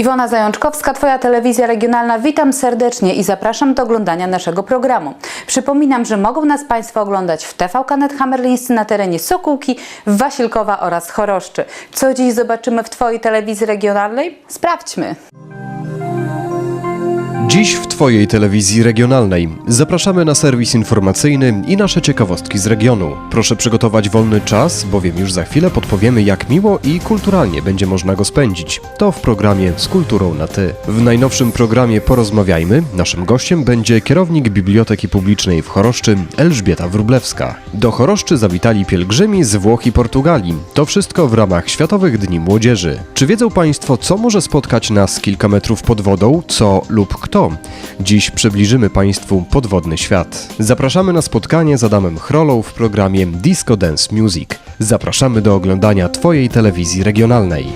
Iwona Zajączkowska, Twoja telewizja regionalna. Witam serdecznie i zapraszam do oglądania naszego programu. Przypominam, że mogą nas Państwo oglądać w TVK Net Hammerlińscy na terenie Sokółki, Wasilkowa oraz Choroszczy. Co dziś zobaczymy w Twojej telewizji regionalnej? Sprawdźmy. Dziś w Twojej telewizji regionalnej zapraszamy na serwis informacyjny i nasze ciekawostki z regionu. Proszę przygotować wolny czas, bowiem już za chwilę podpowiemy, jak miło i kulturalnie będzie można go spędzić. To w programie Z Kulturą na Ty. W najnowszym programie Porozmawiajmy naszym gościem będzie kierownik Biblioteki Publicznej w Choroszczy Elżbieta Wróblewska. Do Choroszczy zawitali pielgrzymi z Włoch i Portugalii. To wszystko w ramach Światowych Dni Młodzieży. Czy wiedzą Państwo, co może spotkać nas kilka metrów pod wodą, co lub kto? Dziś przybliżymy Państwu podwodny świat. Zapraszamy na spotkanie z Adamem Chrolą w programie Disco Dance Music. Zapraszamy do oglądania Twojej telewizji regionalnej.